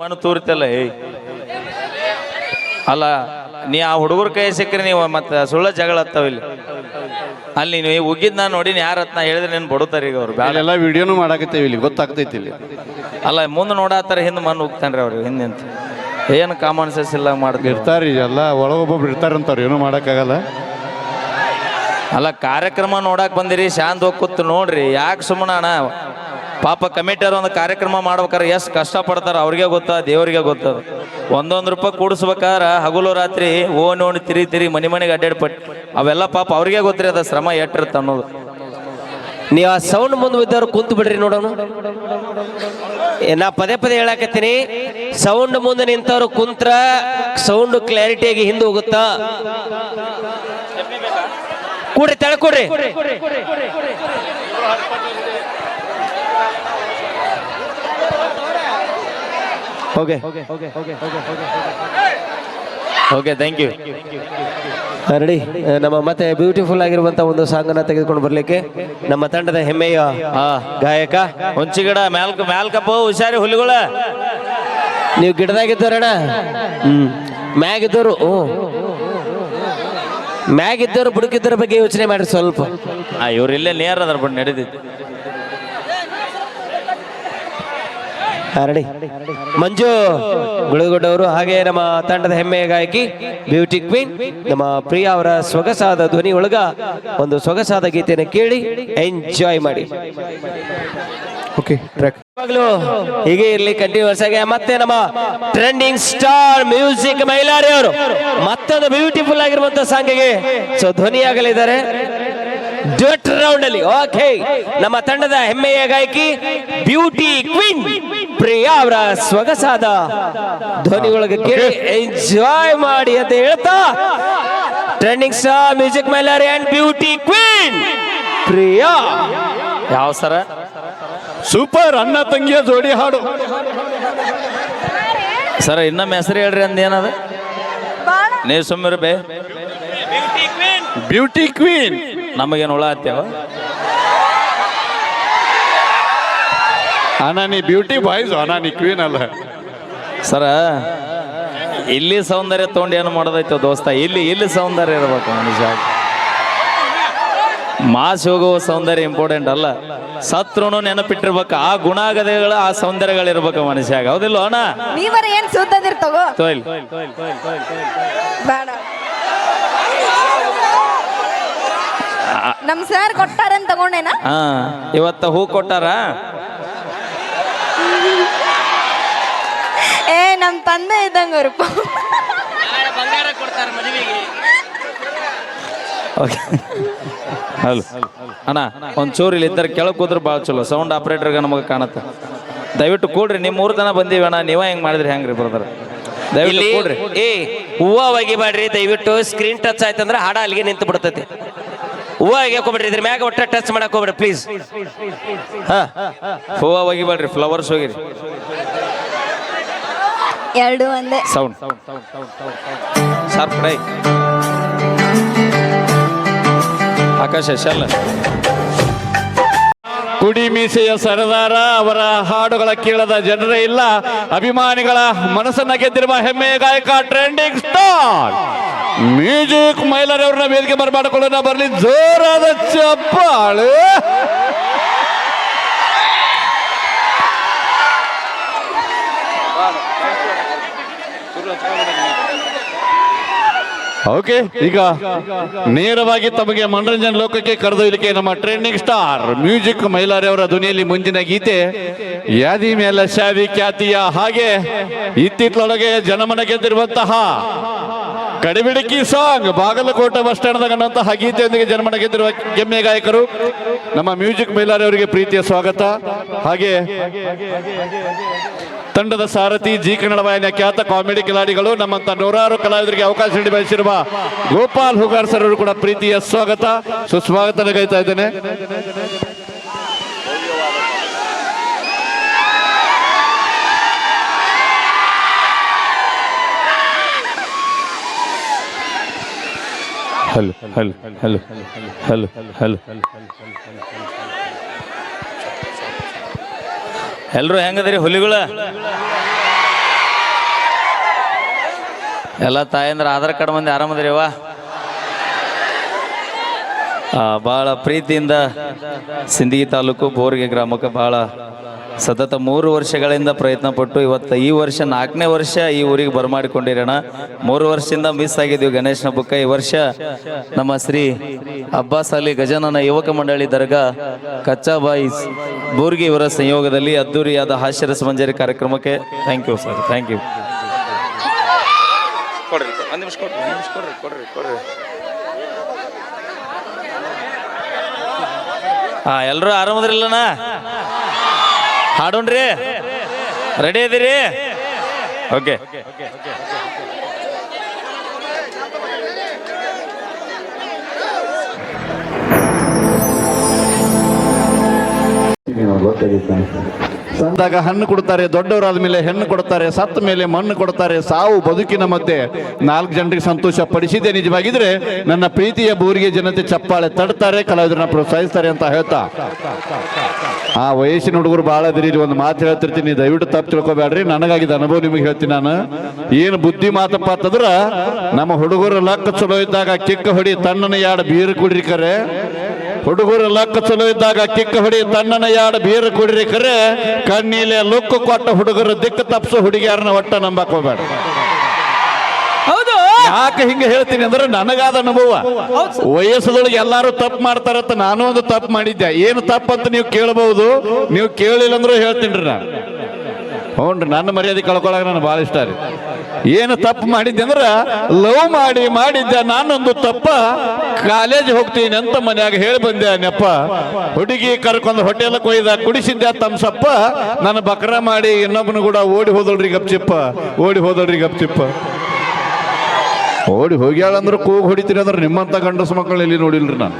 ಮಣ್ಣು ತೂರ್ತಲ್ಲ ಏಯ್. ಅಲ್ಲ ನೀ ಆ ಹುಡುಗರ ಕೈ ಸಿಕ್ಕರೆ ನೀವು ಮತ್ತೆ ಸುಳ್ಳ ಜಗಳ ಇಲ್ಲಿ. ಅಲ್ಲಿ ನೀವು ಉಗಿದ್ ನಾನು ನೋಡಿ ಯಾರ ನಾ ಹೇಳಿದ್ರೆ ನೀನು ಬಡುತ್ತಾರೆ ಈಗ ಅವ್ರು ಎಲ್ಲ ವಿಡಿಯೋನು ಮಾಡಾಕತ್ತೇವಿ ಇಲ್ಲಿ ಗೊತ್ತಾಗ್ತೈತಿ ಇಲ್ಲಿ. ಅಲ್ಲ ಮುಂದೆ ನೋಡಾತಾರ ಹಿಂದೆ ಮಣ್ಣು ಹೋಗ್ತಾನ್ರಿ ಅವ್ರು ಹಿಂದೆ ಅಂತ ಏನು ಕಾಮನ್ ಸೆನ್ಸ್ ಇಲ್ಲ ಮಾಡ್ತೀವಿ ಇರ್ತಾರ್ರಿ ಎಲ್ಲ ಒಳಗೊಬ್ಬೊಬ್ರು ಇರ್ತಾರಂತಾರ ಏನೂ ಮಾಡೋಕ್ಕಾಗಲ್ಲ. ಅಲ್ಲ ಕಾರ್ಯಕ್ರಮ ನೋಡಕ್ ಬಂದಿರಿ ಶಾಂತ ಹೋಗಿ ಕೂತು ನೋಡ್ರಿ ಯಾಕೆ ಸುಮ್ಮನ ಪಾಪ ಕಮಿಟಿ ಒಂದು ಕಾರ್ಯಕ್ರಮ ಮಾಡ್ಬೇಕಾರೆ ಎಷ್ಟು ಕಷ್ಟಪಡ್ತಾರ ಅವ್ರಿಗೆ ಗೊತ್ತ, ದೇವರಿಗೆ ಗೊತ್ತದ ಒಂದೊಂದು ರೂಪಾಯಿ ಕೂಡಿಸ್ಬೇಕಾದ್ರ ಹಗಲು ರಾತ್ರಿ ಓನ್ ಓಣಿ ತಿರಿ ತಿರಿ ಮನೆ ಮನೆಗೆ ಅಡ್ಡಾಡ್ಪಟ್ಟು ಅವೆಲ್ಲ ಪಾಪ ಅವ್ರಿಗೆ ಗೊತ್ತಿರಿ ಅದ ಶ್ರಮ ಎಟ್ಟಿರುತ್ತೆ ಅನ್ನೋದು. ನೀವು ಆ ಸೌಂಡ್ ಮುಂದೆ ಬಿದ್ದವ್ರು ಕುಂತು ಬಿಡ್ರಿ ನೋಡೋಣ ನಾ ಪದೇ ಪದೇ ಹೇಳಕತ್ತೀನಿ ಸೌಂಡ್ ಮುಂದೆ ನಿಂತವ್ರು ಕುಂತ್ರ ಸೌಂಡ್ ಕ್ಲಾರಿಟಿಯಾಗಿ ಹಿಂದೆ ಹೋಗುತ್ತಾ? ಕೂಡ್ರಿ ತಳ ಕೂಡ್ರಿ. Okay okay thank you ready ನಮ್ಮ ಮತ್ತೆ ಬ್ಯೂಟಿಫುಲ್ ಆಗಿರುವಂತ ಒಂದು ಸಾಂಗ್ ಅನ್ನ ತೆಗೆದುಕೊಂಡು ಬರ್ಲಿಕ್ಕೆ ನಮ್ಮ ತಂಡದ ಹೆಮ್ಮೆಯ ಹಾ ಗಾಯಕ. ಹೊಂಚಿಗಿಡ ಮ್ಯಾಲ್ಕ ಮ್ಯಾಲ್ಕಪ್ಪ ಹುಷಾರಿ ಹುಲಿಗಳ. ನೀವು ಗಿಡದಾಗಿದ್ದವ್ರಣ್ಣ? ಹ್ಮ್. ಮ್ಯಾಗಿದ್ದವರು ಮ್ಯಾಗಿದ್ದವರು ಬುಡುಕಿದ್ದರ ಬಗ್ಗೆ ಯೋಚನೆ ಮಾಡಿ ಸ್ವಲ್ಪ. ಆ ಇವ್ರು ಇಲ್ಲೇ ನೇರ ಅದ್ರ ಬಟ್ ನಡೀತೈತಿ ರೆಡಿ ಮಂಜು ಗುಳಗುಡ್ಡವರು ಹಾಗೆ ನಮ್ಮ ತಂಡದ ಹೆಮ್ಮೆಯ ಗಾಯಕಿ ಬ್ಯೂಟಿ ಕ್ವೀನ್ ನಮ್ಮ ಪ್ರಿಯ ಅವರ ಸೊಗಸಾದ ಧ್ವನಿ ಒಳಗ ಒಂದು ಸೊಗಸಾದ ಗೀತೆಯನ್ನು ಕೇಳಿ ಎಂಜಾಯ್ ಮಾಡಿ. ಓಕೆ ಟ್ರ್ಯಾಕ್ ಹೀಗೆ ಇರ್ಲಿ ಕಂಟಿನ್ಯೂಸ್ ಆಗಿ ಮತ್ತೆ ನಮ್ಮ ಟ್ರೆಂಡಿಂಗ್ ಸ್ಟಾರ್ ಮ್ಯೂಸಿಕ್ ಮೈಲಾರಿ ಅವರು ಮತ್ತೊಂದು ಬ್ಯೂಟಿಫುಲ್ ಆಗಿರುವಂತಹ ಸಾಂಗಿಗೆ ಸೊ ಧ್ವನಿಯಾಗಲಿದ್ದಾರೆ. ಡ್ಯೂಟ್ ರೌಂಡ್ ಅಲ್ಲಿ ಓಕೆ ನಮ್ಮ ತಂಡದ ಹೆಮ್ಮೆಯ ಗಾಯಕಿ ಬ್ಯೂಟಿ ಕ್ವೀನ್ ಪ್ರಿಯಾ ಅವರ ಸೊಗಸಾದ ಧ್ವನಿ ಒಳಗೆ ಕೇಳಿ ಎಂಜಾಯ್ ಮಾಡಿ ಅಂತ ಹೇಳ್ತಾ trending star music Mailari and beauty queen Priya. ಯಾವ ಸರ? ಸೂಪರ್ ಅಣ್ಣ ತಂಗಿಯ ಜೋಡಿ ಹಾಡು. ಸರ ಇನ್ನೊಮ್ಮೆ ಹೆಸರು ಹೇಳ್ರಿ ಅಂದ ಏನದ? ನೀವು ಸುಮ್ಮರು ಬೇ ಬ್ಯೂಟಿ ಕ್ವೀನ್ ನಮಗೇನು ಹುಳ ಹತ್ತೇವ ಅಣ್ಣ ನೀ ಬ್ಯೂಟಿ ಬಾಯ್ಸ್ ಅಣ್ಣ ನೀ ಕ್ವೀನ್ ಅಲ್ಲ. ಸರ ಇಲ್ಲಿ ಸೌಂದರ್ಯ ತೊಗೊಂಡು ಏನು ಮಾಡೋದೈತೋ ದೋಸ್ತ ಇಲ್ಲಿ ಇಲ್ಲಿ ಸೌಂದರ್ಯ ಇರಬೇಕು ಮನುಷ್ಯ ಮಾಸ್ ಹೋಗುವ ಸೌಂದರ್ಯ ಇಂಪಾರ್ಟೆಂಟ್ ಅಲ್ಲ. ಸತ್ರುನು ನೆನಪಿಟ್ಟಿರ್ಬೇಕು ಆ ಗುಣಾಗದೆಗಳು ಆ ಸೌಂದರ್ಯಗಳಿರ್ಬೇಕು ಮನುಷ್ಯಾಗ ಹೌದಿಲ್ಲ ಅಣ್ಣ? ನೀವರ ಏನ್ ಸುದ್ದದಿರ್ ನಮ್ ಸರ್ ಕೊಟ್ಟಾರನ್ ತಗೊಂಡೇನ? ಹಾ ಇವತ್ತ ಹೂ ಕೊಟ್ಟಾರ? ಏ ನಮ್ ತಂದೆ ಇದ್ದಂಗ ಅವ್ರಪ್ಪ ಓಕೆ ಹಲೋ ಅಣ್ಣ ಒಂದು ಚೂರು ಇಲ್ಲಿ ಇದ್ದಾರೆ ಕೆಳಗೆ ಕೂದ್ರೆ ಭಾಳ ಚಲೋ. ಸೌಂಡ್ ಆಪ್ರೇಟರ್ಗೆ ನಮಗೆ ಕಾಣತ್ತೆ. ದಯವಿಟ್ಟು ಕೂಡ್ರಿ ನಿಮ್ಮ ಮೂರು ಜನ ಬಂದೀವಿ ಅಣ್ಣ. ನೀವ ಹೆಂಗೆ ಮಾಡಿದ್ರಿ ಹೆಂಗ್ರಿ ಬ್ರದರ್ ದಯವಿಟ್ಟು ಕೂಡ್ರಿ. ಏ ಹೂವ ಒಗಿಬೇಡ್ರಿ ದಯವಿಟ್ಟು ಸ್ಕ್ರೀನ್ ಟಚ್ ಆಯ್ತಂದ್ರೆ ಹಾಡ ಅಲ್ಲಿಗೆ ನಿಂತು ಬಿಡ್ತೈತಿ ಹೂವ ಹೋಗ್ಬಿಡ್ರಿ ಇದ್ರ ಮ್ಯಾಗ ಒಟ್ಟ ಟಚ್ ಮಾಡಕ್ ಹೋಗ್ಬಿಡ್ರಿ ಪ್ಲೀಸ್ ಹಾ ಹೂವ ಒಗಿಬೇಡ್ರಿ ಫ್ಲವರ್ಸ್ ಹೋಗಿರಿ. ಎರಡು ಒಂದೇ. ಸೌಂಡ್ ಶಾರ್ಪ್ ಡೈ ಆಕಾಶ ಶಲ್ಲ ಕುಡಿ ಮೀಸೆಯ ಸರದಾರ, ಅವರ ಹಾಡುಗಳ ಕೇಳದ ಜನರೇ ಇಲ್ಲ. ಅಭಿಮಾನಿಗಳ ಮನಸ್ಸನ್ನ ಗೆದ್ದಿರುವ ಹೆಮ್ಮೆಯ ಗಾಯಕ ಟ್ರೆಂಡಿಂಗ್ ಸ್ಟಾರ್ ಮ್ಯೂಸಿಕ್ ಮೈಲರ್ ಅವ್ರನ್ನ ವೇದಿಕೆ ಬರಮಾಡಿಕೊಳ್ಳೋಣ. ಬರಲಿ, ಜೋರಾದ ಚಪ್ಪಾಳೆ. ಓಕೆ, ಈಗ ನೇರವಾಗಿ ತಮಗೆ ಮನರಂಜನೆ ಲೋಕಕ್ಕೆ ಕರೆದೊಯ್ಲಿಕ್ಕೆ ನಮ್ಮ ಟ್ರೆಂಡಿಂಗ್ ಸ್ಟಾರ್, ಮ್ಯೂಸಿಕ್ ಮೈಲಾರಿ ಅವರ ಧ್ವನಿಯಲ್ಲಿ ಮುಂದಿನ ಗೀತೆ, ಯಾದಿ ಮೇಲೆ ಶಾವಿ ಖ್ಯಾತಿಯ? ಹಾಗೆ ಇತ್ತಿತ್ತೊಳಗೆ ಜನಮನ ಗೆದ್ದಿರುವಂತಹ ಕಡಿಬಿಡಕಿ ಸಾಂಗ್, ಬಾಗಲಕೋಟೆ ಬಸ್ ಸ್ಟ್ಯಾಂಡ್ ಕಂಡಂತಹ ಜನಮನ ಗೆದ್ದಿರುವ ಗೆಮ್ಮೆ ಗಾಯಕರು. ನಮ್ಮ ಮ್ಯೂಸಿಕ್ ಮೈಲಾರಿ ಪ್ರೀತಿಯ ಸ್ವಾಗತ. ಹಾಗೆ ತಂಡದ ಸಾರಥಿ ಜಿ ಕನ್ನಡ ವಾಹಿನಿಯ ಖ್ಯಾತ ಕಾಮಿಡಿ ಕಿಲಾಡಿಗಳು, ನಮ್ಮಂತ ನೂರಾರು ಕಲಾವಿದರಿಗೆ ಅವಕಾಶ ನೀಡಿ ಬಯಸಿರುವ ಗೋಪಾಲ್ ಹುಗಾರ್ ಸರ್ ಕೂಡ ಪ್ರೀತಿಯ ಸ್ವಾಗತ. ಸುಸ್ವಾಗತ ಗೈತಾ ಇದ್ದೇನೆ. Hello hello hello hello hello ಎಲ್ಲರೂ ಹೆಂಗದ್ರಿ ಹುಲಿಗಳ? ಎಲ್ಲ ತಾಯಂದ್ರ ಆಧಾರ್ ಕಾರ್ಡ್ ಮಂದಿ ಆರಾಮದ್ರಿ ಅವ ಭಾಳ ಪ್ರೀತಿಯಿಂದ ಸಿಂದಗಿ ತಾಲೂಕು ಬೋರ್ಗೆ ಗ್ರಾಮಕ್ಕೆ ಭಾಳ ಸತತ ಮೂರು ವರ್ಷಗಳಿಂದ ಪ್ರಯತ್ನ ಪಟ್ಟು ಇವತ್ತು ಈ ವರ್ಷ ನಾಲ್ಕನೇ ವರ್ಷ ಈ ಊರಿಗೆ ಬರಮಾಡಿಕೊಂಡಿರೋಣ. ಮೂರು ವರ್ಷದಿಂದ ಮಿಸ್ ಆಗಿದ್ದೀವಿ ಗಣೇಶನ ಹಬ್ಬಕ್ಕೆ. ಈ ವರ್ಷ ನಮ್ಮ ಶ್ರೀ ಅಬ್ಬಾಸ್ ಅಲಿ ಗಜಾನನ ಯುವಕ ಮಂಡಳಿ ದರ್ಗಾ ಕಚ್ಚಾಬಾಯಿ ಬೋರ್ಗಿ ಇವರ ಸಂಯೋಗದಲ್ಲಿ ಅದ್ದೂರಿಯಾದ ಹಾಸ್ಯರ ಮಂಜರಿ ಕಾರ್ಯಕ್ರಮಕ್ಕೆ thank you sir thank you ಕೊಡ್ರಿ ಒಂದು ನಿಮಿಷ ಕೊಡ್ರಿ ಕೊಡ್ರಿ ಕೊಡ್ರಿ ಕೊಡ್ರಿ. ಹಾ ಎಲ್ಲರೂ ಆರಾಮದ್ರಿಲ್ಲಣ್ಣ? ಹಾಡೋಣ್ರಿ. ರೆಡಿ ಇದೀರಿ? ಓಕೆ ಸಂದಾಗ ಹಣ್ಣು ಕೊಡ್ತಾರೆ, ದೊಡ್ಡವರಾದ ಮೇಲೆ ಹೆಣ್ಣು ಕೊಡ್ತಾರೆ, ಸತ್ತ ಮೇಲೆ ಮಣ್ಣು ಕೊಡ್ತಾರೆ, ಸಾವು ಬದುಕಿನ ಮಧ್ಯೆ ನಾಲ್ಕು ಜನರಿಗೆ ಸಂತೋಷ ಪಡಿಸಿದೆ ನಿಜವಾಗಿದ್ರೆ ನನ್ನ ಪ್ರೀತಿಯ ಬೂರಿಗೆ ಜನತೆ ಚಪ್ಪಾಳೆ ತಡ್ತಾರೆ, ಕಲಾವಿದರನ್ನ ಪ್ರೋತ್ಸಾಹಿಸ್ತಾರೆ ಅಂತ ಹೇಳ್ತಾ. ಆ ವಯಸ್ಸಿನ ಹುಡುಗರು ಬಹಳ ದಿರಿ ಒಂದು ಮಾತು ಹೇಳ್ತಿರ್ತೀನಿ, ದಯವಿಟ್ಟು ತಪ್ಪು ತಿಳ್ಕೊಬೇಡ್ರಿ, ನನಗಾಗಿದ್ದ ಅನುಭವ ನಿಮಗೆ ಹೇಳ್ತೀನಿ ನಾನು. ಏನು ಬುದ್ಧಿ ಮಾತಪ್ಪ ಅಂತಂದ್ರ ನಮ್ಮ ಹುಡುಗರು ಲಕ್ಕ ಚಲೋ ಇದ್ದಾಗ ಕಿಕ್ಕ ಹೊಡಿ, ತಣ್ಣನ ಯಾಡ ಬೀರು ಕುಡ್ರಿ ಕರೆ ಹುಡುಗರು ಲಕ್ಕ ಚಲೋ ಇದ್ದಾಗ ಕಿಕ್ಕ ಹೊಡಿ ತಣ್ಣನ ಯಾಡ ಬೀರು ಕುಡಿರಿ ಕರೆ ಕಣ್ಣೀಲೆ ಲುಕ್ಕು ಕೊಟ್ಟ ಹುಡುಗರು ದಿಕ್ಕು ತಪ್ಸು ಹುಡುಗಿಯಾರನ್ನ ಒಟ್ಟ ನಂಬಕ್ ಹೋಗ್ಬೇಡ ಹೌದು. ಯಾಕೆ ಹಿಂಗೆ ಹೇಳ್ತೀನಿ ಅಂದ್ರೆ ನನಗಾದ ಅನುಭವ. ವಯಸ್ಸದೊಳಗೆ ಎಲ್ಲಾರು ತಪ್ಪು ಮಾಡ್ತಾರತ್ತ ನಾನು ಒಂದು ತಪ್ಪು ಮಾಡಿದ್ದೆ. ಏನು ತಪ್ಪಂತ ನೀವು ಕೇಳಬಹುದು ನೀವು ಕೇಳಿಲ್ಲ ಅಂದ್ರೆ ಹೇಳ್ತೀನಿ ನಾನು. ಹ್ಞೂ ನನ್ನ ಮರ್ಯಾದೆ ಕಳ್ಕೊಳಕ ನಾನು ಭಾಳ ಇಷ್ಟ ರೀ. ಏನು ತಪ್ಪು ಮಾಡಿದ್ದೆ ಅಂದ್ರೆ, ಲವ್ ಮಾಡಿ ಮಾಡಿದ್ದೆ ನಾನೊಂದು ತಪ್ಪ ಕಾಲೇಜ್ ಹೋಗ್ತೀನಿ ಅಂತ ಮನ್ಯಾಗ ಹೇಳಿ ಬಂದೆ ನೆಪ್ಪ ಹುಡುಗಿ ಕರ್ಕೊಂಡು ಹೊಟ್ಟೆಲ್ಲ ಕೊಯ್ದ ಕುಡಿಸಿದ್ದೆ ತಮ್ಸಪ್ಪ ನಾನು ಬಕ್ರ ಮಾಡಿ ಇನ್ನೊಬ್ಬನು ಕೂಡ ಓಡಿ ಹೋದಳ್ರಿ ಗಪ್ಚಿಪ್ಪ, ಓಡಿ ಹೋದಳ್ರಿ ಗಪ್ಚಿಪ್ಪ. ಓಡಿ ಹೋಗ್ಯಾಳಂದ್ರೆ ಕೂಗು ಹೊಡಿತೀರಿ ಅಂದ್ರೆ ನಿಮ್ಮಂತ ಗಂಡಸು ಮಕ್ಕಳು ಎಲ್ಲಿ ನೋಡಿಲ್ರಿ ನಾನು.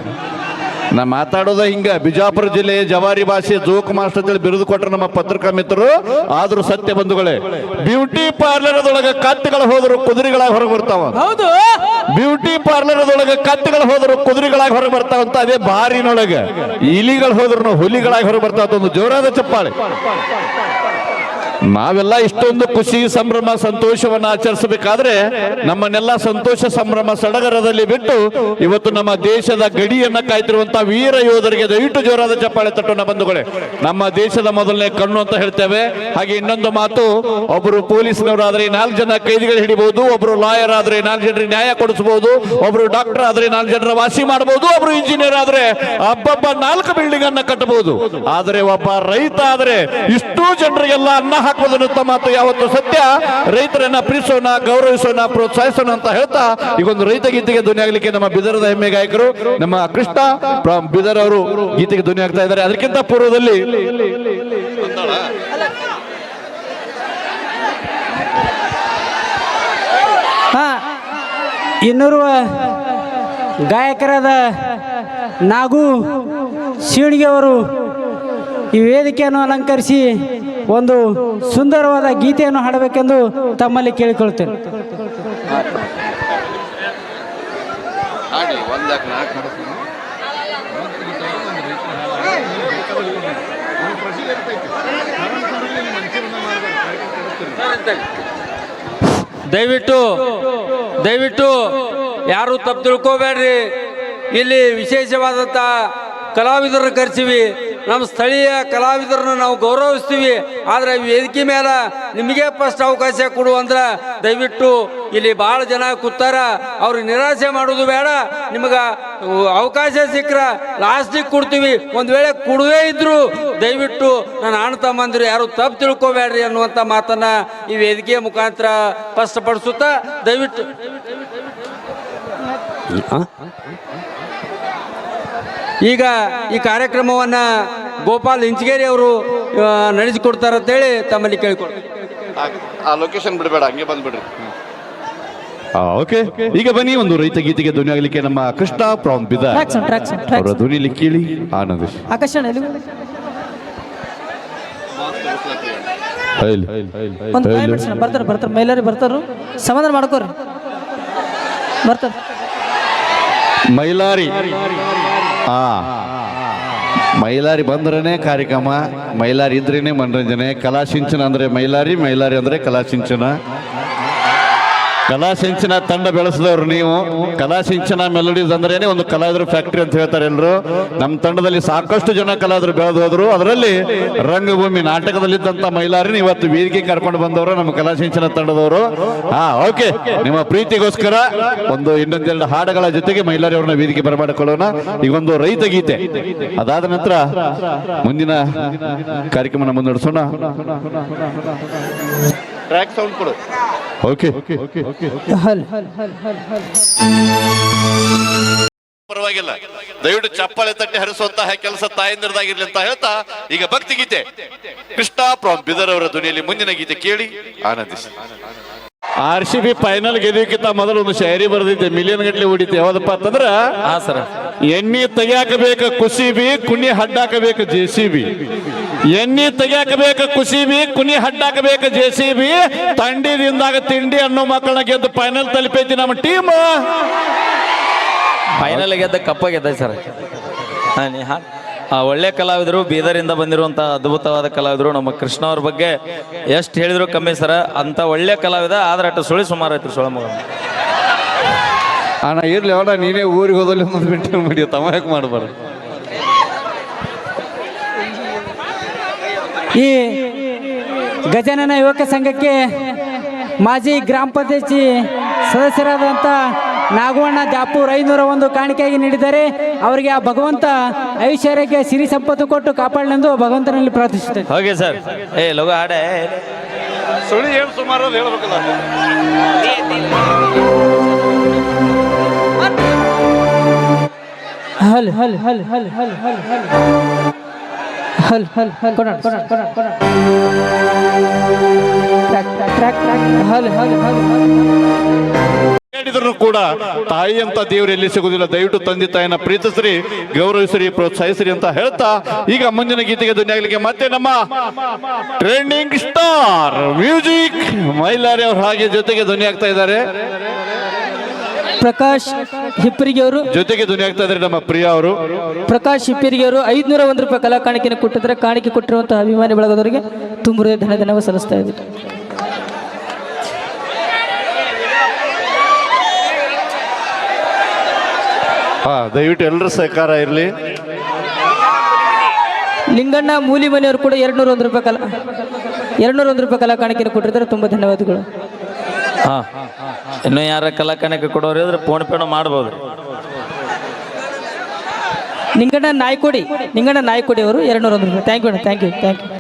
ನಾ ಮಾತಾಡೋದ ಹಿಂಗ. ಬಿಜಾಪುರ ಜಿಲ್ಲೆ ಜವಾರಿ ಭಾಷೆ ಜೋಕ್ ಮಾಸ್ಟರ್ ಅಂತೇಳಿ ಬಿರುದು ಕೊಟ್ಟರು ನಮ್ಮ ಪತ್ರಿಕಾ ಮಿತ್ರರು. ಆದ್ರೂ ಸತ್ಯ ಬಂಧುಗಳೇ ಬ್ಯೂಟಿ ಪಾರ್ಲರ್ ಅದೊಳಗೆ ಕತ್ತುಗಳು ಹೋದ್ರು ಕುದುರೆಗಳಾಗಿ ಹೊರಗೆ ಬರ್ತಾವ. ಬ್ಯೂಟಿ ಪಾರ್ಲರ್ ಅದೊಳಗೆ ಕತ್ತುಗಳು ಹೋದ್ರು ಕುದುರೆಗಳಾಗಿ ಹೊರಗೆ ಬರ್ತಾವಂತ ಅದೇ ಬಾರಿನೊಳಗೆ. ಇಲಿಗಳು ಹೋದ್ರು ಹುಲಿಗಳಾಗಿ ಹೊರಗೆ ಬರ್ತಾವ ಒಂದು ಜೋರಾದ ಚಪ್ಪಾಳೆ. ನಾವೆಲ್ಲ ಇಷ್ಟೊಂದು ಖುಷಿ, ಸಂಭ್ರಮ, ಸಂತೋಷವನ್ನು ಆಚರಿಸಬೇಕಾದ್ರೆ ನಮ್ಮನ್ನೆಲ್ಲ ಸಂತೋಷ, ಸಂಭ್ರಮ ಸಡಗರದಲ್ಲಿ ಬಿಟ್ಟು ಇವತ್ತು ನಮ್ಮ ದೇಶದ ಗಡಿಯನ್ನ ಕಾಯ್ತಿರುವಂತಹ ವೀರ ಯೋಧರಿಗೆ ದಯವಿಟ್ಟು ಜೋರಾದ ಚಪ್ಪಾಳೆ ತಟ್ಟೋಣ ಬಂಧುಗಳೇ. ನಮ್ಮ ದೇಶದ ಮೊದಲನೇ ಕಣ್ಣು ಅಂತ ಹೇಳ್ತೇವೆ. ಹಾಗೆ ಇನ್ನೊಂದು ಮಾತು ಒಬ್ಬರು ಪೊಲೀಸ್ನವರಾದ್ರೆ ನಾಲ್ಕು ಜನ ಕೈದಿಗಳು ಹಿಡಿಬಹುದು ಒಬ್ರು ಲಾಯರ್ ಆದ್ರೆ ನಾಲ್ಕು ಜನರಿಗೆ ನ್ಯಾಯ ಕೊಡಿಸಬಹುದು ಒಬ್ರು ಡಾಕ್ಟರ್ ಆದ್ರೆ ನಾಲ್ಕು ಜನರ ವಾಸಿ ಮಾಡಬಹುದು ಒಬ್ರು ಇಂಜಿನಿಯರ್ ಆದ್ರೆ ಅಬ್ಬಬ್ಬ ನಾಲ್ಕು ಬಿಲ್ಡಿಂಗ್ ಅನ್ನ ಕಟ್ಟಬಹುದು. ಆದ್ರೆ ಒಬ್ಬ ರೈತ ಆದ್ರೆ ಇಷ್ಟು ಜನರಿಗೆಲ್ಲ ಅನ್ನ ಹಾಕುವುದನ್ನು ಮಾತು ಯಾವತ್ತು ಸತ್ಯ. ರೈತರನ್ನ ಪ್ರೀತಿಸೋಣ, ಗೌರವಿಸೋಣ, ಪ್ರೋತ್ಸಾಹಿಸೋಣ ಅಂತ ಹೇಳ್ತಾ ಈಗೊಂದು ರೈತ ಗೀತೆಗೆ ಧ್ವನಿ ಆಗ್ಲಿಕ್ಕೆ ನಮ್ಮ ಬಿದರದ ಹೆಮ್ಮೆ ಗಾಯಕರು, ನಮ್ಮ ಕೃಷ್ಣ ಬಿದರ್ ಅವರು ಗೀತೆಗೆ ಧ್ವನಿ ಆಗ್ತಾ ಇದ್ದಾರೆ. ಅದಕ್ಕಿಂತ ಪೂರ್ವದಲ್ಲಿ ಇನ್ನೂರು ಗಾಯಕರಾದ ನಾಗು ಶಿವಣಿಗೆ ಅವರು ಈ ವೇದಿಕೆಯನ್ನು ಅಲಂಕರಿಸಿ ಒಂದು ಸುಂದರವಾದ ಗೀತೆಯನ್ನು ಹಾಡಬೇಕೆಂದು ತಮ್ಮಲ್ಲಿ ಕೇಳಿಕೊಳ್ತೇನೆ ದಯವಿಟ್ಟು ದಯವಿಟ್ಟು ಯಾರು ತಪ್ಪು ತಿಳ್ಕೋಬೇಡ್ರಿ. ಇಲ್ಲಿ ವಿಶೇಷವಾದಂಥ ಕಲಾವಿದರನ್ನು ಕರೆಸಿವಿ. ನಮ್ಮ ಸ್ಥಳೀಯ ಕಲಾವಿದರನ್ನು ನಾವು ಗೌರವಿಸ್ತೀವಿ. ಆದರೆ ವೇದಿಕೆ ಮೇಲೆ ನಿಮಗೆ ಫಸ್ಟ್ ಅವಕಾಶ ಕೊಡು ಅಂದ್ರೆ ದಯವಿಟ್ಟು ಇಲ್ಲಿ ಭಾಳ ಜನ ಕೂತಾರ. ಅವ್ರಿಗೆ ನಿರಾಸೆ ಮಾಡೋದು ಬೇಡ. ನಿಮಗೆ ಅವಕಾಶ ಸಿಕ್ಕರೆ ಲಾಸ್ಟಿಗೆ ಕೊಡ್ತೀವಿ. ಒಂದು ವೇಳೆ ಕೊಡುವೇ ಇದ್ರು ದಯವಿಟ್ಟು ನನ್ನ ಅಣ್ಣ ತಮ್ಮಂದಿರು ಯಾರು ತಪ್ಪು ತಿಳ್ಕೊಬೇಡ್ರಿ ಅನ್ನುವಂಥ ಮಾತನ್ನ ಈ ವೇದಿಕೆಯ ಮುಖಾಂತರ ಸ್ಪಷ್ಟಪಡಿಸುತ್ತಾ ದಯವಿಟ್ಟು? ಈಗ ಈ ಕಾರ್ಯಕ್ರಮವನ್ನ ಗೋಪಾಲ್ ಇಂಚಗೇರಿ ಅವರು ನಡೆಸಿಕೊಡ್ತಾರಂತೇಳಿ ತಮ್ಮಲ್ಲಿ ಕೇಳಿಕೊಡ್ತೀನಿ ಆ ಲೊಕೇಶನ್ ಬಿಡಬೇಡ ಹಂಗೆ ಬಂದ್ಬಿಡ್ರಿ. ಓಕೆ ಈಗ ಬನ್ನಿ ಒಂದು ರೈತ ಗೀತೆಗೆ ಧ್ವನಿ ಆಗ್ಲಿಕ್ಕೆ ನಮ್ಮ ಕೃಷ್ಣ ಪ್ರಾಂಪಿದ ಅವರ ಧ್ವನಿಲಿ ಕೇಳಿ ಆನಂದ ಆಕರ್ಷಣ ಬರ್ತಾರೆ ಬರ್ತಾರೆ ಮೈಲಾರಿ ಬರ್ತಾರು. ಸಮಾಧಾನ ಮಾಡ್ಕೋರಿ. ಬರ್ತಾರೆ. ಮೈಲಾರಿ. ಆ. ಮೈಲಾರಿ ಬಂದ್ರೇ ಕಾರ್ಯಕ್ರಮ ಮೈಲಾರಿ ಇದ್ರೇ ಮನರಂಜನೆ ಕಲಾ ಸಿಂಚನ ಅಂದ್ರೆ ಮೈಲಾರಿ ಮೈಲಾರಿ ಅಂದ್ರೆ ಕಲಾ ಸಿಂಚನ ಕಲಾ ಸಿಂಚನ ತಂಡ ಬೆಳೆಸಿದವರು ನೀವು. ಕಲಾ ಸಿಂಚನ ಮೆಲೋಡೀಸ್ ಅಂದ್ರೇನೆ ಒಂದು ಕಲಾವಿದರ ಫ್ಯಾಕ್ಟ್ರಿ ಅಂತ ಹೇಳ್ತಾರೆ ಎಲ್ಲರೂ ನಮ್ಮ ತಂಡದಲ್ಲಿ ಸಾಕಷ್ಟು ಜನ ಕಲಾವಿದರು ಬೆಳೆದು ಹೋದ್ರು. ಅದರಲ್ಲಿ ರಂಗಭೂಮಿ ನಾಟಕದಲ್ಲಿದ್ದಂತ ಮಹಿಳಾರಿನ ಇವತ್ತು ವೇದಿಕೆ ಕರ್ಕೊಂಡು ಬಂದವರು ನಮ್ಮ ಕಲಾ ಸಿಂಚನ ತಂಡದವರು. ಹಾ, ಓಕೆ. ನಿಮ್ಮ ಪ್ರೀತಿಗೋಸ್ಕರ ಒಂದು ಇನ್ನೊಂದೆರಡು ಹಾಡುಗಳ ಜೊತೆಗೆ ಮಹಿಳಾರಿ ಅವ್ರನ್ನ ವೇದಿಕೆ ಬರಮಾಡಿಕೊಳ್ಳೋಣ. ಈಗ ಒಂದು ರೈತ ಗೀತೆ. ಅದಾದ ನಂತರ ಮುಂದಿನ ಕಾರ್ಯಕ್ರಮನ ಮುನ್ನಡೆಸೋಣ. ಟ್ರ್ಯಾಕ್ ಸೌಂಡ್ ಕೊಡು. ಓಕೆ ಹಲ್ ಪರವಾಗಿಲ್ಲ. ದಯವಿಟ್ಟು ಚಪ್ಪಾಳೆ ತಟ್ಟಿ ಹರಿಸುವಂತಹ ಕೆಲಸ ತಾಯಂದಿರದಾಗಿರ್ಲಿ ಅಂತ ಹೇಳ್ತಾ ಈಗ ಭಕ್ತಿ ಗೀತೆ. ಕೃಷ್ಣ ಪ್ರಾಮ್ ಬಿದರ್ ಅವರ ಧ್ವನಿಯಲ್ಲಿ ಮುಂದಿನ ಗೀತೆ ಕೇಳಿ ಆನಂದಿಸಿ. ಆರ್ ಸಿ ಬಿ ಫೈನಲ್ ಗೆಲ್ಲೋಕ್ಕಿಂತ ಮೊದಲು ಒಂದು ಶಾಯರಿ ಬರೆದಿದ್ದೆ ಮಿಲಿಯನ್ ಗಟ್ಟಲೆ ಹೊಡಿತೆ ಯಾವ್ದಪ್ಪ ಅಂತಂದ್ರ ಹಾ ಸರ್. ಎಣ್ಣೆ ತೆಗಿಯಾಕಬೇಕು ಕುಸಿಬಿ ಕುಸಿ ಬಿ ಕುಣಿ ಹಡ್ಡಾಕ ಬೇಕು ಜೆ ಸಿ ಬಿ. ಎಣ್ಣೆ ತೆಗಿಯಾಕ ಬೇಕು ಕುಸಿ ಬಿ ಕುನಿ ಹಡ್ಡಾಕ ಬೇಕು ಜೆ ಸಿ ಬಿ. ತಂಡಿದಿಂದಾಗ ತಿಂಡಿ ಅನ್ನೋ ಮಕ್ಕಳನ್ನ ಗೆದ್ದು ಫೈನಲ್ ತಲುಪೈತಿ ನಮ್ಮ ಟೀಮ್ ಫೈನಲ್ ಗೆದ್ದ ಕಪ್ಪ ಗೆದ್ದ ಸರ್. ಹಾ, ನೀ ಹಾ ಆ, ಒಳ್ಳೆ ಕಲಾವಿದರು ಬೀದರಿಂದ ಬಂದಿರುವಂಥ ಅದ್ಭುತವಾದ ಕಲಾವಿದರು ನಮ್ಮ ಕೃಷ್ಣ ಅವ್ರ ಬಗ್ಗೆ ಎಷ್ಟು ಹೇಳಿದ್ರು ಕಮ್ಮಿ ಸರ. ಅಂತ ಒಳ್ಳೆ ಕಲಾವಿದ ಆದ್ರೆ ಅಟ್ಟು ಸುಳಿ ಸುಮಾರು ಆಯ್ತು ಸೊಳ ಮಗ ಅಣ್ಣ ಇರ್ಲಿ ಅವಣ ನೀನೇ ಊರಿಗೆ ಹೋದಲ್ಲಿ ಮುಂದೆ ಮೇಂಟೈನ್ ಮಾಡಿ ತಮಾಯಕ್ ಮಾಡಬಾರ್ದು. ಈ ಗಜಾನನ ಯುವಕ ಸಂಘಕ್ಕೆ ಮಾಜಿ ಗ್ರಾಮ ಪಂಚಾಯತಿ ಸದಸ್ಯರಾದಂಥ ನಾಗವಣ್ಣ ದಾಪೂರ್ ಐನೂರ ಒಂದು ಕಾಣಿಕೆಯಾಗಿ ನೀಡಿದ್ದಾರೆ. ಅವರಿಗೆ ಆ ಭಗವಂತ ಐಶ್ವರ್ಯಕ್ಕೆ ಸಿರಿ ಸಂಪತ್ತು ಕೊಟ್ಟು ಕಾಪಾಡಲೆಂದು ಭಗವಂತನಲ್ಲಿ ಪ್ರಾರ್ಥಿಸುತ್ತೇನೆ. ಹೋಗಿ ಸರ್. ಏ ಲಗು ಹಾಡೆ. ಸುಳಿ ಏನು ಸುಮಾರು ಹೇಳ್ಬೇಕಲ್ಲ. ಹಲ್ ಹಲ್ ಹಲ್ ಹಲ್ ಹಲ್ ಹಲ್ ಹಲ್. ಹಲ್ ಹಲ್ ಹಲ್, ಕೊಡೋಣ ಟ್ರ್ಯಾಕ್ ಕೂಡ ತಾಯಿ ಅಂತ ದೇವರು ಎಲ್ಲಿ ಸಿಗುದಿಲ್ಲ ದಯವಿಟ್ಟು ತಂದೆ ತಾಯಿನ ಪ್ರೀತಿಸ್ರಿ, ಗೌರವಿಸ್ರಿ, ಪ್ರೋತ್ಸಾಹಿಸ್ರಿ ಅಂತ ಹೇಳ್ತಾ, ಈಗ ಮುಂದಿನ ಗೀತೆಗೆ ಧ್ವನಿಯಾಗಲಿಕ್ಕೆ ಮತ್ತೆ ನಮ್ಮ ಟ್ರೆಂಡಿಂಗ್ ಸ್ಟಾರ್ ಮ್ಯೂಸಿಕ್ ಮೈಲಾರಿ ಅವ್ರ ಹಾಗೆ ಜೊತೆಗೆ ಧ್ವನಿ ಆಗ್ತಾ ಇದ್ದಾರೆ. ಪ್ರಕಾಶ್ ಹಿಪ್ಪರಿಗೆ ಅವರು ಜೊತೆಗೆ ಧ್ವನಿ ಆಗ್ತಾ ಇದ್ದಾರೆ ನಮ್ಮ ಪ್ರಿಯಾ ಅವರು. ಪ್ರಕಾಶ್ ಹಿಪ್ಪರಿಗೆ ಅವರು ಐದುನೂರ ಒಂದು ರೂಪಾಯಿ ಕಲಾ ಕಾಣಿಕೆಯನ್ನು ಕೊಟ್ಟಿದ್ದಾರೆ. ಕಾಣಿಕೆ ಕೊಟ್ಟಿರುವಂತಹ ಅಭಿಮಾನಿ ಬಳಗದವರಿಗೆ ತುಂಬ ಧನ ಧನವ ಸಲ್ಲಿಸ್ತಾ ಇದ್ದೀವಿ. ಹಾ ದಯವಿಟ್ಟು ಎಲ್ಲರ ಸಹಕಾರ ಇರಲಿ. ಲಿಂಗಣ್ಣ ಮೂಲಿ ಮನೆಯವರು ಕೂಡ ಎರಡ್ನೂರ ಒಂದು ರೂಪಾಯಿ ಕಲಾ ಎರಡ್ನೂರ ಒಂದು ರೂಪಾಯಿ ಕಲಾ ಕಾಣಿಕೆಯನ್ನು ಕೊಟ್ಟಿದ್ದಾರೆ. ತುಂಬ ಧನ್ಯವಾದಗಳು. ಹಾ ಇನ್ನು ಯಾರ ಕಲಾಕಣಕ್ಕೆ ಕೊಡೋರು ಇದ್ರೆ ಫೋನ್ ಪೇನು ಮಾಡ್ಬೋದು. ನಿಂಗಣ್ಣ ನಾಯ್ಕೊಡಿ ನಿಂಗಣ್ಣ ನಾಯ್ಕೊಡಿ ಅವರು ಎರಡ್ನೂರ ಒಂದು ರೂಪಾಯಿ. Thank you thank you thank you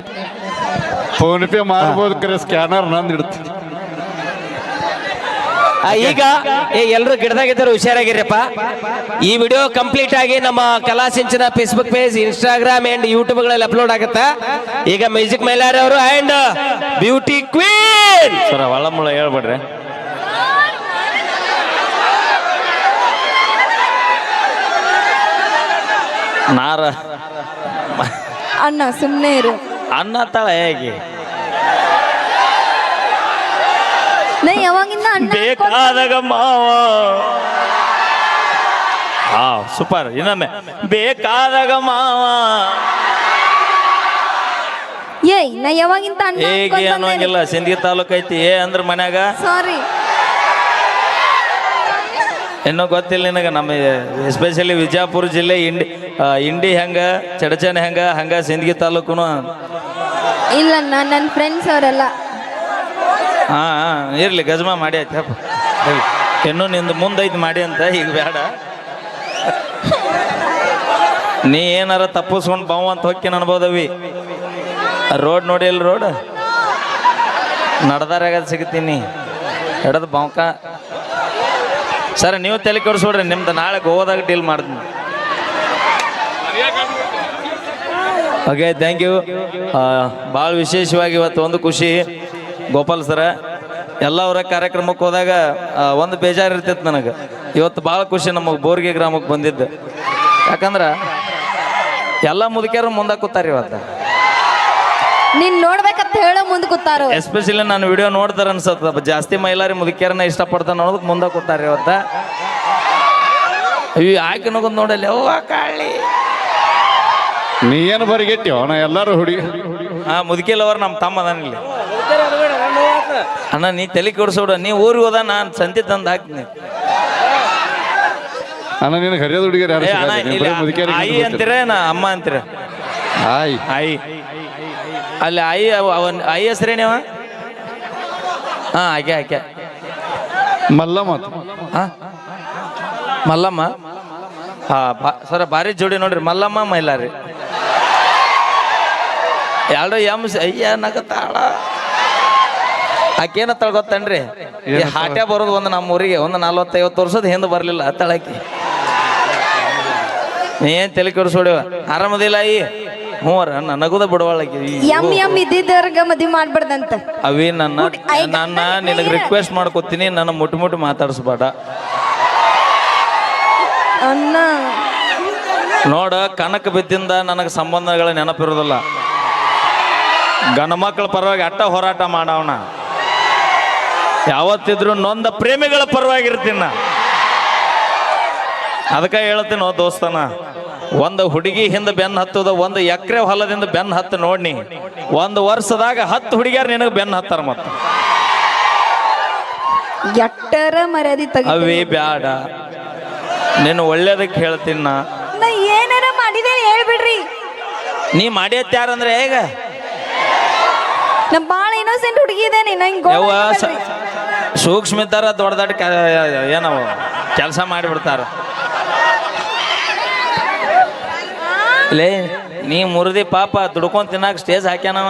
PhonePe ಮಾಡ್ಬೋದು ಕರೆ ಸ್ಕ್ಯಾನರ್ ನಂದು ಇಡ್ತೀನಿ. ಆ, ಈಗ ಏ ಎಲ್ಲರೂ ಗಿಡದಾಗಿದ್ದಾರೆ ಹುಷಾರಾಗಿರಪ್ಪ ಈ ವಿಡಿಯೋ ಕಂಪ್ಲೀಟ್ ಆಗಿ ನಮ್ಮ Kala Sinchana Facebook page Instagram and ಯೂಟ್ಯೂಬ್ಗಳಲ್ಲಿ upload ಆಗುತ್ತೆ. ಈಗ ಮ್ಯೂಸಿಕ್ ಮೈಲಾರಿ ಅವರು ಅಂಡ್ ಬ್ಯೂಟಿ ಕ್ವೀನ್ ಸರ ಹೇಳ್ಬೇಡ್ರಿ. ನಾರ. ಅಣ್ಣ ಸುಮ್ಮನೆ ಇರು. ಅಣ್ಣ ತಾಳ ಹೇಗೆ? ನಾ ಯಾವಾಗಿಂದ ಅಣ್ಣ ಬೇಕಾದಾಗ ಮಾವ. ಹಾ ಸೂಪರ್. ಇನ್ನೊಮ್ಮೆ. ಬೇಕಾದಾಗ ಮಾವ. ಏಯ್ ನಾ ಯಾವಾಗಿಂದ ಅಣ್ಣ ಹೇಗೆ ಅನ್ನೋಂಗಿಲ್ಲ. ಸಿಂದಗಿ ತಾಲೂಕು ಐತಿ ಏ ಅಂದ್ರೆ ಮನ್ಯಾಗ? ಸಾರಿ ಇನ್ನೂ ಗೊತ್ತಿಲ್ಲ ನಿನಗೆ. ನಮ್ಮ ಎಸ್ಪೆಷಲಿ ವಿಜಯಪುರ ಜಿಲ್ಲೆ ಇಂಡಿ ಇಂಡಿ ಹೆಂಗ ಚಡಚನೆ ಹೆಂಗ ಹಂಗ ಸಿಂದಗಿ ತಾಲೂಕುನು. ಇಲ್ಲ ನನ್ನ ಫ್ರೆಂಡ್ಸ್ ಅವರೆಲ್ಲ ಹಾ ಇರಲಿ, ಗಜಮ ಮಾಡಿ ಆಯ್ತು ಯಪ್ಪ ಇರ್ಲಿ. ಇನ್ನೂ ನಿಂದು ಮುಂದೈತಿ ಮಾಡಿ ಅಂತ, ಈಗ ಬೇಡ. ನೀ ಏನಾರ ತಪ್ಪಿಸ್ಕೊಂಡು ಬಾವು ಅಂತ ಹೊಕ್ಕಿ ಅನ್ಬೋದವಿ ರೋಡ್ ನೋಡಿ ಅಲ್ಲಿ ರೋಡ್? ನಡ್ದಾರಾಗ ಸಿಗ್ತೀನಿ. ಹಿಡದು ಬಾಂಕ. ಸರ್, ನೀವು ತಲೆ ಕೆಡಿಸ್ಬಿಡ್ರಿ ನಿಮ್ದು ನಾಳೆ ಗೋವಾದಾಗ ಡೀಲ್ ಮಾಡ್ತೀನಿ. ಓಕೆ ಥ್ಯಾಂಕ್ ಯು ಭಾಳ ವಿಶೇಷವಾಗಿ ಇವತ್ತು ಒಂದು ಖುಷಿ. ಗೋಪಾಲ್ ಸರ ಎಲ್ಲ ಅವರ ಕಾರ್ಯಕ್ರಮಕ್ಕೆ ಹೋದಾಗ ಒಂದು ಬೇಜಾರು ಇರ್ತಿತ್ತು ನನಗೆ. ಇವತ್ತು ಭಾಳ ಖುಷಿ ನಮಗೆ ಬೋರ್ಗೆ ಗ್ರಾಮಕ್ಕೆ ಬಂದಿದ್ದು. ಯಾಕಂದ್ರೆ ಎಲ್ಲ ಮುದುಕಿಯರು ಮುಂದೆ ಕೂತಾರ ಇವತ್ತು. ನೀನ್ ನೋಡ್ಬೇಕಂತ ಹೇಳೋ ಮುಂದೆ ಕೂತಾರ. ಎಸ್ಪೆಷಲಿ ನಾನು ವಿಡಿಯೋ ನೋಡ್ತಾರ ಅನ್ಸತ್ತ ಜಾಸ್ತಿ ಮಹಿಳಾರಿ ಮುದುಕ್ಯಾರನ್ನ ಇಷ್ಟಪಡ್ತಾನೆ ಅನ್ನೋದಕ್ಕೆ ಮುಂದೆ ಕೂತಾರ ಇವತ್ತ. ಅಯ್ಯೋ ಆಕೆ ನಗೋದು ನೋಡಲ್ಲಿ? ಅವ್ವ ಕಾಳಿ ನೀ ಏನು ಬರಿಗೆಟ್ಟಿ ಅವನ ಎಲ್ಲರೂ ಹುಡುಗಿ ಹಾ ಮುದುಕಿಲ್ ಅವ್ರ ನಮ್ಮ ತಮ್ಮ ಅದಾನಿಲ್ಲಿ ಅಣ್ಣ ನೀ ತಲೆ ಕೆಡಿಸೋಡ ನೀ ಊರಿಗೆ ಹೋದ ನಾನು ಸಂತೆ ತಂದು ಹಾಕ್ತೀನಿ. ಅಣ್ಣ ನಿನಗೆ ಹರಿಯದ ಹುಡುಗಿಯರು ಯಾರು ಏ ಅಣ್ಣ ಸಿಗಲ್ಲ. ನೀನ್ ಇಲ್ಲಿ ಬರೀ ಮುದುಕಿಯರಿಗೆ ಆಯಿ ಗೊತ್ತಿಲ್ಲ. ಅಂತೀರ ನಾ ಅಮ್ಮ ಅಂತೀರ? ಆಯ್. ಆಯಿ. ಅಲ್ಲಿ ಆಯಿ ಅವ- ಅವನ್ ಆಯಿ ಹೆಸರೇನವ ಹಾ ಆಕೆ ಆಕೆ. ಮಲ್ಲ ಮಾತು ಹಾ? ಮಲ್ಲಮ್ಮ? ಹಾ ಬಾ ಸರ ಭಾರಿ ಜೋಡಿ ನೋಡ್ರಿ ಮಲ್ಲಮ್ಮ ಮೈಲಾರಿ. ಎರಡು ಎಮ್ಸ್ ಅಯ್ಯ ನಗತಾಳ. ಆಕೇನತ್ತಾಳ ಗೊತ್ತನ್ರಿ ಈ ಹಾಟ್ಯ ಬರೋದು ಒಂದು ನಮ್ಮ ಊರಿಗೆ ಒಂದು ನಲ್ವತ್ತೈವತ್ತು ವರ್ಷದ ಹಿಂದೆ ಬರಲಿಲ್ಲ ತಳಕಿ ಏನ್ ತಲೆ ಕೆಡಿಸೋಡಿವ ಆರಾಮದಿಲ್ಲ ಈ? ಹ್ಞೂ ಅರ ನನಗುದ ಬಿಡವಾಳಕಿ ಎಂ ಎಂ ಇದ್ದಿದ್ದವ್ರಿಗೆ ಮದ್ವಿ ಮಾಡ್ಬಾರ್ದಂತ ಅವಿ ನನ್ನ ನನ್ನ ನಿನಗೆ ರಿಕ್ವೆಸ್ಟ್ ಮಾಡ್ಕೊತೀನಿ ನನ್ನ ಮುಟ್ಟು ಮುಟ್ಟು ಮಾತಾಡಿಸ್ಬೇಡ. ಅನ್ನ ನೋಡ ಕನಕ ಬಿದ್ದಿಂದ ನನಗೆ ಸಂಬಂಧಗಳ ನೆನಪಿರೋದಿಲ್ಲ. ಗಂಡ ಮಕ್ಕಳ ಪರವಾಗಿ ಅಟ್ಟ ಹೋರಾಟ ಮಾಡವನ. ಯಾವತ್ತಿದ್ರು ನೊಂದ ಪ್ರೇಮಿಗಳ ಪರವಾಗಿರ್ತೀನ ಅದಕ್ಕೆ ಹೇಳ್ತೀನೋ ದೋಸ್ತನ ಒಂದು ಹುಡುಗಿ ಹಿಂದೆ ಬೆನ್ನು ಹತ್ತದ ಒಂದು ಎಕರೆ ಹೊಲದಿಂದ ಬೆನ್ನು ಹತ್ತು ನೋಡ್ನಿ. ಒಂದು ವರ್ಷದಾಗ ಹತ್ತು ಹುಡುಗಿಯರು ನಿನಗೆ ಬೆನ್ನು ಹತ್ತಾರ ಮತ್ತೆ. ಎಟ್ಟರ ಮರ್ಯಾದೆ ಅವೇ ಬ್ಯಾಡ. ನೀನು ಒಳ್ಳೇದಕ್ಕೆ ಹೇಳ್ತೀನಿ ನಾ. ನಾ ಏನಾರ ಮಾಡಿದೆ ಹೇಳ್ಬಿಡ್ರಿ. ನೀ ಮಾಡ್ಯತ್ ಯಾರಂದ್ರೆ ಹೇಗ? ನಮ್ಮ ಬಾಳ ಇನ್ನೋಸೆಂಟ್ ಹುಡುಗಿ ಇದೆ ಸ- ಸೂಕ್ಷ್ಮ ಇದ್ದಾರ ದೊಡ್ಡ ದೊಡ್ಡ ಏನವು? ಕೆಲಸ ಮಾಡಿಬಿಡ್ತಾರ. ಲೇ ನೀ ಮುರಿದಿ ಪಾಪ ದುಡ್ಕೊಂಡ್ ತಿನ್ನಾಕ ಸ್ಟೇಜ್ ಹಾಕ್ಯಾನವ.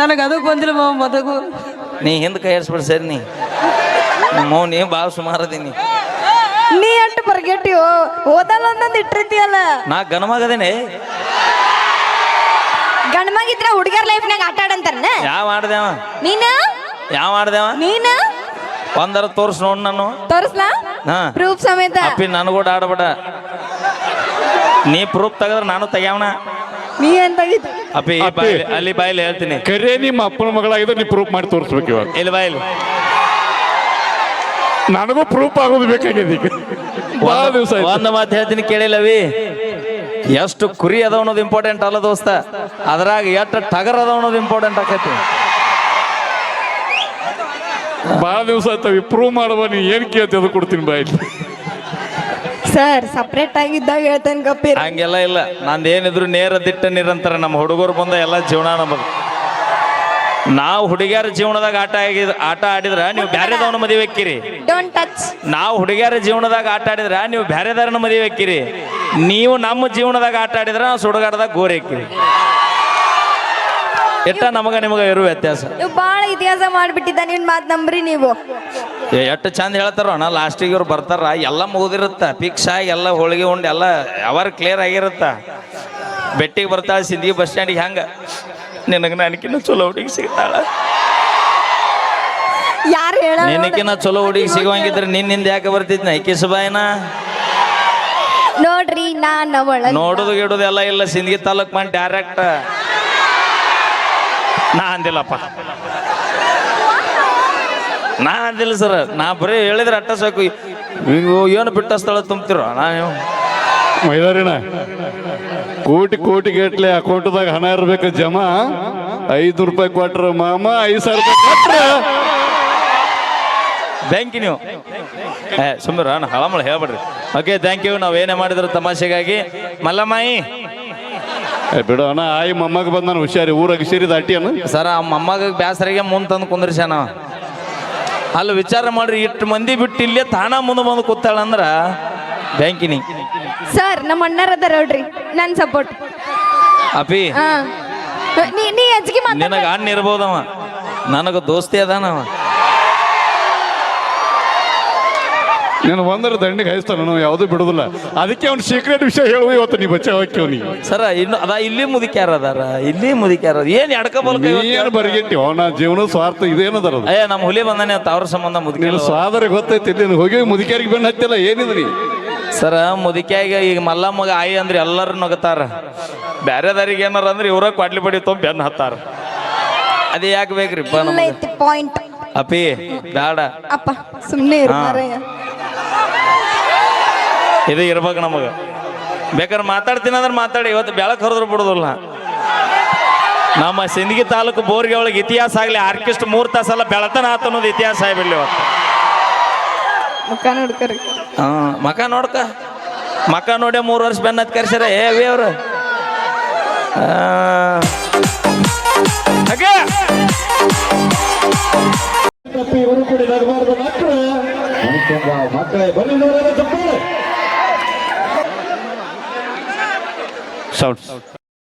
ನನಗೆ ಅದಕ್ಕೆ ಬಂದಿಲ್ಲ ಮಾವ ಮದಗು. ನೀ ಹಿಂದೆ ಕೈ ಏರ್ಸ್ಬಿಡ್ ಸರಿ ನೀ. ನಿಮ್ಮ ನೀ ಭಾಳ ಸುಮಾರದೀನಿ ನೀ ಅಟ್ಟು ಬರ್ಗೆಟ್ಟಿಯೋ? ಓದಲ್ಲ ಒಂದೊಂದು ಇಟ್ಟಿರ್ತೀಯಲ್ಲ. ನಾ ಗನಮಗದೇನೆ ಗಂಡ್ಮಗಿದ್ರ ಹುಡುಗಿಯರ್ ಲೈಫ್ನಾಗ ಆಟ ಆಡಂತಾರ ಯಾವ ಆಡ್ದೇವ ನೀನ? ಯಾವ ಮಾಡ್ದೇವ? ನೀನ? ಒಂದರ ತೋರ್ಸ್ ನೋಡ್ ನಾನು. ತೋರಿಸ್ಲಾ? ಹಾ. ಪ್ರೂಫ್ ಸಮೇತ. ಅಪ್ಪಿ ನನಗೂಡ ಆಡಬೇಡ ನೀ ಪ್ರೂಫ್ ತೆಗೆದ್ರೆ ನಾನು ತೆಗ್ಯಾವಣ ನೀ ಏನ್ ತೆಗಿತು? ಅಪ್ಪಿ ಈ ಬಾಯ್ಲಿ- ಅಲ್ಲಿ ಬಾಯಿಲಿ ಹೇಳ್ತೀನಿ. ಕರೆ ನಿಮ್ಮ ಅಪ್ಪನ ಮಗಳಾಗಿದ್ರೆ ನೀ ಪ್ರೂಫ್ ಮಾಡಿ ತೋರಿಸ್ಬೇಕು ಇವಾಗ. ಇಲ್ಲಿ ಬಾಯಲ್ಲಿ. ನನಗೂ ಪ್ರೂಫ್ ಆಗೋದು ಬೇಕಾಗಿದೆ ಈಗ. ಬಹಳ ದಿವಸ ಆಯ್ತು. ಒಂದು ಮಾತು ಹೇಳ್ತೀನಿ ಕೇಳಿಲ್ಲವಿ ಎಷ್ಟು ಕುರಿ ಅದ ಅನ್ನೋದು ಇಂಪಾರ್ಟೆಂಟ್ ಅಲ್ಲ ದೋಸ್ತ. ಅದ್ರಾಗ ಎಷ್ಟು ಟಗರ್ ಅದ ಅನ್ನೋದು ಇಂಪಾರ್ಟೆಂಟ್ ಆಕೈತಿ. ಬಹಳ ದಿವಸ ಆಯ್ತಾವ ಪ್ರೂವ್ ಮಾಡುವ ನೀ ಏನ್ ಕೇಳ್ತಿ ಅದು ಕೊಡ್ತೀನಿ ಬಾಯ್ ಸರ್ ಸಪ್ರೇಟ್ ಆಗಿದ್ದಾಗ ಹೇಳ್ತೇನೆ ಕಪ್ಪಿ ಹಂಗೆಲ್ಲ ಇಲ್ಲ. ನಂದು ಏನಿದ್ರು ನೇರ ದಿಟ್ಟ ನಿರಂತರ ನಮ್ಮ ಹುಡುಗರು ಬಂದ ಎಲ್ಲ ಜೀವನ ನಮ್ಮದು ನಾವು ಹುಡುಗಿಯರ ಜೀವನದಾಗ ಆಟ ಆಗಿದ್ ಆಟ ಆಡಿದ್ರ ನೀವು ಬ್ಯಾರೆದವನ ಮದುವೆ ಹಾಕಿರಿ. ಡೋಂಟ್ ಟಚ್ ನಾವು ಹುಡುಗಿಯರ ಜೀವನದಾಗ ಆಟ ಆಡಿದ್ರ ನೀವು ಬ್ಯಾರೆದಾರನ ಮದುವೆ ಹಾಕಿರಿ. ನೀವು ನಮ್ಮ ಜೀವನದಾಗ ಆಟ ಆಡಿದ್ರ ನಾವು ಸುಡುಗಾಡದಾಗ ಗೋರಿ ಹಾಕಿರಿ. ಎಟ್ಟ ನಮಗ ನಿಮಗ ಇರುವ ವ್ಯತ್ಯಾಸ. ನೀವು ಬಾಳ ಇತಿಹಾಸ ಮಾಡ್ಬಿಟ್ಟಿದ್ದ ನಿನ್ ಮಾತ್ ನಂಬ್ರಿ ನೀವು. ಏ, ಎಷ್ಟು ಚಂದ ಹೇಳ್ತಾರ ಲಾಸ್ಟ್ ಲಾಸ್ಟಿಗೆ ಇವ್ರು ಬರ್ತಾರ ಎಲ್ಲ ಮುಗಿದಿರುತ್ತ ಫಿಕ್ಸ್ ಆಗಿ ಎಲ್ಲ ಹೋಳಿಗೆ ಉಂಡು ಎಲ್ಲ ಯಾವಾಗ ಕ್ಲಿಯರ್ ಆಗಿರುತ್ತ. ಬೆಟ್ಟಿಗೆ ಬರ್ತಾಳ ಸಿದ್ಧಿ ಬಸ್ ಸ್ಟ್ಯಾಂಡಿಗೆ ಹೆಂಗ? ನಿನಗೆ ನನಗಿನ್ನ ಚಲೋ ಹುಡುಗಿ ಸಿಗ್ತಾಳ. ಯಾರು ಹೇಳ ನಿನಕಿನ್ನ ಚಲೋ ಹುಡುಗಿ ಸಿಗುವಂಗಿದ್ರೆ ನಿನ್ನಿಂದ ಯಾಕೆ ಬರ್ತಿದ್ನ ಐಕಿಸ್ ಸುಬಾಯನ ನೋಡ್ರಿ ನಾನು ಅವಳ ನೋಡುದು ಗಿಡುದು ಎಲ್ಲ ಇಲ್ಲ ಸಿಂದಗಿ ತಾಲೂಕ್ ಮಾಡಿ ಡೈರೆಕ್ಟ್ ನಾ ಅಂದಿಲ್ಲಪ್ಪ. ನಾ ಅಂದಿಲ್ಲ ಸರ್. ನಾ ಬರೀ ಹೇಳಿದ್ರೆ ಅಟ್ಟ ಸಾಕು. ಏನು ಬಿಟ್ಟ ಸ್ಥಳ ತುಂಬ್ತಿರೋ? ನಾ ಮೈದಾರಿನ ಕೋಟಿ ಕೋಟಿ ಗಟ್ಲೆ ಅಕೌಂಟ್ದಾಗ ಹಣ ಇರ್ಬೇಕು ಜಮಾ. ಐದು ರೂಪಾಯಿ ಕೊಟ್ರ ಮಾಮ ಐದು ಸಾವಿರ ರೂಪಾಯಿ ಕೊಟ್ರ. ಬ್ಯಾಂಕಿ ನೀವು ಏ ಅಣ್ಣ ಹಳಮಳ ಹೇಳ್ಬೇಡ್ರಿ. ಓಕೆ ಥ್ಯಾಂಕ್ ಯು ನಾವು ಏನೇ ಮಾಡಿದ್ರು ತಮಾಷೆಗಾಗಿ. ಮಲ್ಲಮ್ಮಾಯಿ. ಬಿಡು ಅಣ್ಣ ಆಯಿ ಮೊಮ್ಮಗ ಬಂದ ನಾನು ಹುಷಾರಿ ಊರಾಗ ಸೇರಿ ದಾಟಿ ಅಣ್ಣ. ಸರ ಆ ಮೊಮ್ಮಗ ಬ್ಯಾಸರಿಗೆ ಮುಂದೆ ತಂದು ಕುಂದ್ರಿಸ್ಯಾನ. ಅಲ್ಲಿ ವಿಚಾರ ಮಾಡ್ರಿ ಇಟ್ಟು ಮಂದಿ ಬಿಟ್ಟು ಇಲ್ಲೇ ತಾಣ ಮುಂದೆ ಬಂದು ಕೂತಾಳಂದ್ರ ಬ್ಯಾಂಕಿನಿ. ಸರ್ ನಮ್ಮ ಅಣ್ಣರ ಅದಾರ ನೋಡ್ರಿ ನನ್ ಸಪೋರ್ಟ್ ಅಪಿ ನೀ ನೀ ಹೆಚ್ಚಿಗೆ ನಿನಗ ಅಣ್ಣ ಇರ್ಬೋದವ. ನನಗ ದೋಸ್ತಿ ಅದಾನವ ನೀನು ಒಂದರ ದಂಡಿಗೆ ಹಾಯಿಸ್ತಾನ ನಾವು ಯಾವುದೂ ಬಿಡುದಿಲ್ಲ ಅದಕ್ಕೆ ಅವ್ನು ಸೀಕ್ರೆಟ್ ವಿಷಯ ಹೇಳುವ ಇವತ್ತು ನೀ ಬಚ್ಚ ಹಾಕ್ಯವ್ ನೀ ಸರ ಇನ್ನು ಅದ ಇಲ್ಲಿ ಮುದುಕ್ಯಾರ ಅದಾರ? ಇಲ್ಲಿ ಮುದುಕ್ಯಾರ ಏನ್ ಎಡ್ಕ ಬಲ್ಕ ಏನು ಬರಿಗೆಟ್ಟಿ ಅವನ ಜೀವನ ಸ್ವಾರ್ಥ ಇದೇನದರ ಅದು ಅಯ್ಯ ನಮ್ಮ ಹುಲಿ ಬಂದಾನೆ ಅಂತ ಅವ್ರ ಸಂಬಂಧ ನೀನು ಮುದುಕಿಲ್ಲ ಸ್ವಾದರ ಗೊತ್ತೈತಿ ನೀನು ಹೋಗಿ ಮುದುಕ್ಯಾರಿಗೆ ಬೆನ್ನ ಹತ್ತಿಲ್ಲ ಏನಿದ್ರಿ ಸರ ಮುದುಕ್ಯಾಗ ಈಗ ಮಲ್ಲಮ್ಮಗ ಆಯಿ ಅಂದ್ರೆ ಎಲ್ಲರೂ ನಗತಾರ. ಬ್ಯಾರೆದಾರಿಗೆ ಏನಾರ ಅಂದ್ರೆ ಇವ್ರ ಕ್ವಾಡ್ಲಿ ಬಡಿ ತೊಗೊಂಡ್ ಬೆನ್ನ ಹತ್ತಾರ. ಅದೇ ಯಾಕೆ ಬೇಕ್ರಿಪ್ಪ ಇಲ್ಲ ನಮಗೆ? ಐತಿ ಪಾಯಿಂಟ್ ಅಪಿ ಬೇಡ. ಅಪ್ಪ ಸುಮ್ನೆ ಇರು ಹಾ. ಮಾರಾಯ. ಇದು ಇರ್ಬೇಕು ನಮಗೆ. ಬೇಕಾದ್ರೆ ಮಾತಾಡ್ತೀನಿ ಅಂದ್ರೆ ಮಾತಾಡಿ ಇವತ್ತು ಬೆಳಕು ಹೊರದ್ರು ಬಿಡುದಿಲ್ಲ. ನಮ್ಮ ಸಿಂದಗಿ ತಾಲೂಕು ಬೋರ್ಗೆ ಒಳಗೆ ಇತಿಹಾಸ ಆಗಲಿ ಆರ್ಕೆಸ್ಟ್ ಮೂರು ತಾಸಲ್ಲ ಬೆಳತನ ಆತ ಅನ್ನೋದು ಇತಿಹಾಸ ಆಗಿಬಿಡ್ಲಿ ಇವತ್ತು. ಮಕ ನೋಡ್ಕರಿ. ಹಾಂ ಮಕ ನೋಡ್ಕ. ಮಕ ನೋಡಿ ಮೂರು ವರ್ಷ ಬೆನ್ನ ಹತ್ತಿ ಕರ್ಸ್ಯಾರ. ಏ ವಿ ಅವ್ರು. ಹಾಗೆ ಇವರು